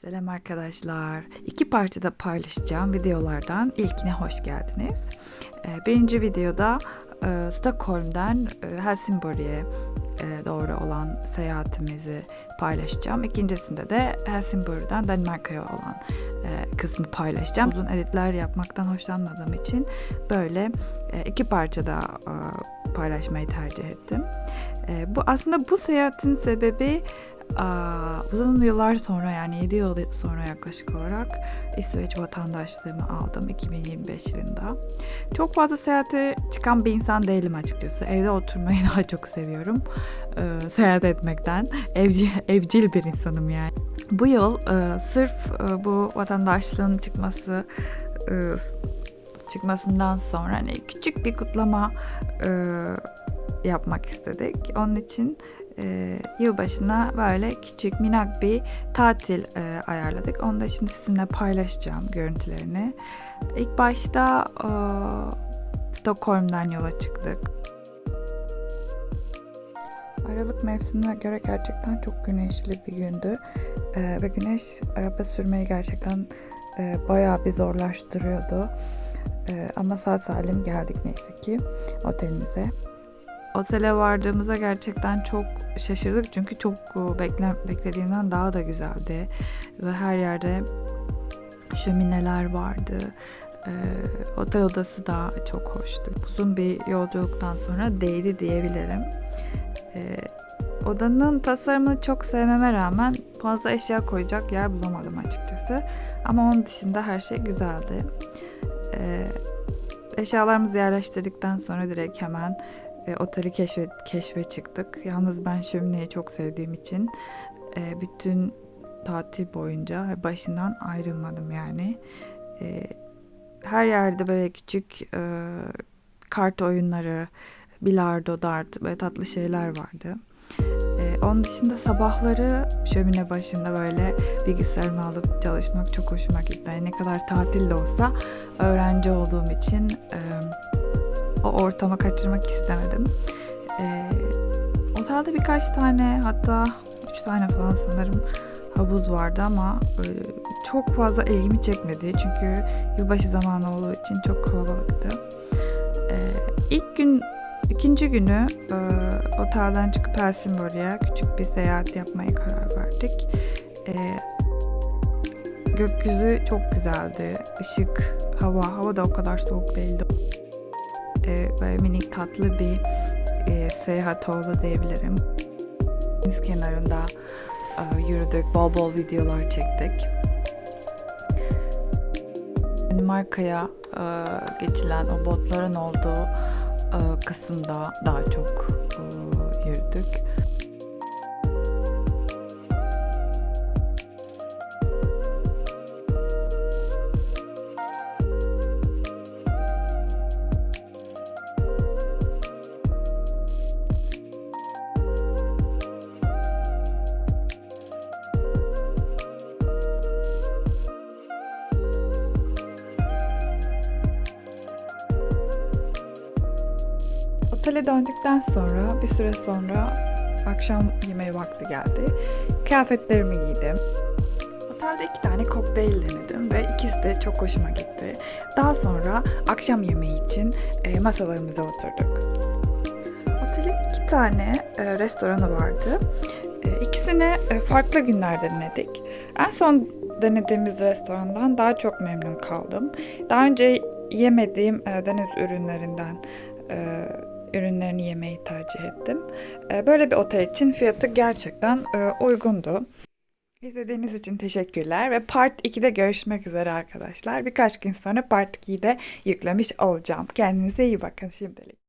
Selam arkadaşlar. İki parçada paylaşacağım videolardan ilkine hoş geldiniz. Ee, Birinci videoda e, Stockholm'dan e, Helsingborg'e e, doğru olan seyahatimizi paylaşacağım. İkincisinde de Helsingborg'dan Danimarka'ya olan kısmı paylaşacağım. Uzun editler yapmaktan hoşlanmadığım için böyle iki parçada paylaşmayı tercih ettim. E, bu aslında bu seyahatin sebebi Aa, uzun yıllar sonra yani 7 yıl sonra yaklaşık olarak İsveç vatandaşlığımı aldım 2025 yılında. Çok fazla seyahate çıkan bir insan değilim açıkçası. Evde oturmayı daha çok seviyorum. Ee, seyahat etmekten. Evcil, evcil bir insanım yani. Bu yıl e, sırf e, bu vatandaşlığın çıkması e, çıkmasından sonra hani küçük bir kutlama e, yapmak istedik. Onun için e, yılbaşına böyle küçük minak bir tatil e, ayarladık. Onu da şimdi sizinle paylaşacağım görüntülerini. İlk başta e, Stockholm'dan yola çıktık. Aralık mevsimine göre gerçekten çok güneşli bir gündü. E, ve güneş araba sürmeyi gerçekten e, bayağı bir zorlaştırıyordu. E, ama sağ salim geldik neyse ki otelimize. Otele vardığımızda gerçekten çok şaşırdık çünkü çok bekle, beklediğimden daha da güzeldi ve her yerde şömineler vardı. Ee, otel odası da çok hoştu. Uzun bir yolculuktan sonra değdi diyebilirim. Ee, odanın tasarımını çok sevmeme rağmen fazla eşya koyacak yer bulamadım açıkçası. Ama onun dışında her şey güzeldi. Ee, eşyalarımızı yerleştirdikten sonra direkt hemen e, oteli keşfe, keşfe çıktık. Yalnız ben şömineyi çok sevdiğim için e, bütün tatil boyunca başından ayrılmadım yani. E, her yerde böyle küçük e, kart oyunları, bilardo, dart ve tatlı şeyler vardı. E, onun dışında sabahları şömine başında böyle bilgisayarımı alıp çalışmak çok hoşuma gitti. Yani ne kadar tatil de olsa öğrenci olduğum için... E, o ortama kaçırmak istemedim. Ee, otelde birkaç tane hatta üç tane falan sanırım havuz vardı ama böyle çok fazla ilgimi çekmedi. Çünkü yılbaşı zamanı olduğu için çok kalabalıktı. Ee, ilk gün ikinci günü e, otelden çıkıp Helsingborg'a küçük bir seyahat yapmaya karar verdik. E, gökyüzü çok güzeldi. Işık, hava, hava da o kadar soğuk değildi e, böyle minik tatlı bir e, seyahat oldu diyebilirim. Deniz kenarında e, yürüdük, bol bol videolar çektik. Danimarka'ya e, geçilen o botların olduğu e, kısımda daha çok e, yürüdük. Otele döndükten sonra bir süre sonra akşam yemeği vakti geldi. Kıyafetlerimi giydim. Otelde iki tane kokteyl denedim ve ikisi de çok hoşuma gitti. Daha sonra akşam yemeği için e, masalarımıza oturduk. Otelin iki tane e, restoranı vardı. E, ikisini farklı günlerde denedik. En son denediğimiz restorandan daha çok memnun kaldım. Daha önce yemediğim deniz ürünlerinden ürünlerini yemeyi tercih ettim. E, böyle bir otel için fiyatı gerçekten e, uygundu. İzlediğiniz için teşekkürler ve Part 2'de görüşmek üzere arkadaşlar. Birkaç gün sonra Part 2'yi de yüklemiş olacağım. Kendinize iyi bakın şimdilik.